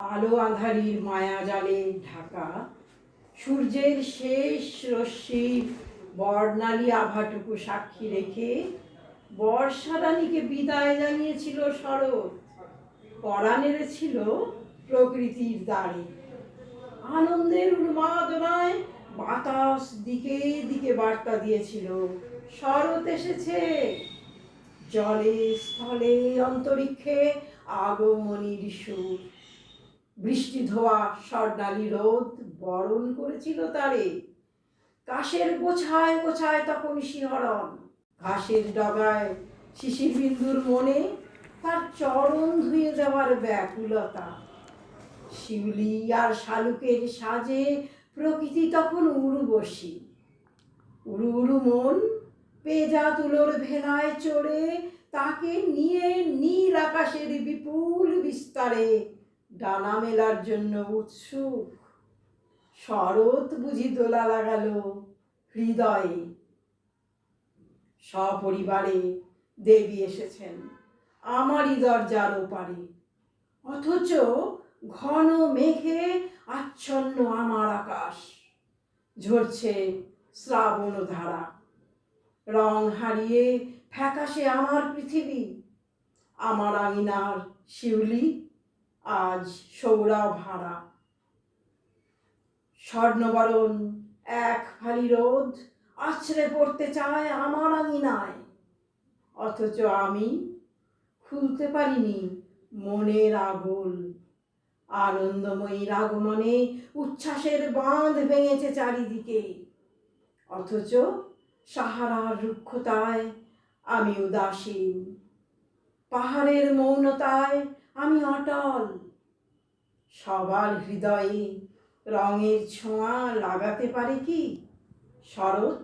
আলো আঁধারির মায়াজালে ঢাকা। সূর্যের শেষ রশ্মি বর্ণালী আভাটুকু সাক্ষী রেখে বর্ষারানীকে বিদায় জানিয়েছিল শরৎ। পরা নেড়েছিল প্রকৃতির দ্বারে। আনন্দের উন্মাদনায় বাতাস দিকে দিকে বার্তা দিয়েছিল, শরৎ এসেছে। জলে স্থলে অন্তরিক্ষে আগমনীর সুর। বৃষ্টি ধোয়া স্বর্ণালী রোদ, বরণ করেছিল তারে। কাশের গোছায় গোছায় তখন শিহরণ। ঘাসের ডগায় শিশির বিন্দুর মনে তার চরণ ধুয়ে দেওয়ার ব্যাকুলতা। শিউলি আর শালুকের সাজে প্রকৃতি তখন উড়ুবসী উড়ু উড়ু মন পেজা তুলোর ভেলায় চড়ে তাকে নিয়ে নীল আকাশের বিপুল বিস্তারে ডানা মেলার জন্য উৎসুক। শরৎ বুঝি দোলা লাগালো হৃদয়ে। সপরিবারে দেবী এসেছেন আমারই দরজার ওপারে। অথচ ঘন মেঘে আচ্ছন্ন আমার আকাশ। ঝরছে শ্রাবণ ধারা। রং হারিয়ে ফ্যাকাশে আমার পৃথিবী। আমার আঙিনার শিউলি আজ সৌরা ভাড়া স্বর্ণবরণ এক ফালি রোদ আছড়ে পড়তে চায় আমার আঙিনায়। অথচ আমি খুলতে পারিনি মনের আগুল। আনন্দময়ীর আগমনে উচ্ছ্বাসের বাঁধ ভেঙেছে চারিদিকে। অথচ সাহারার রুক্ষতায় আমি উদাসীন। পাহাড়ের মৌনতায় আমি অটল। সবার হৃদয়ে রঙের ছোঁয়া লাগাতে পারে কি শরৎ?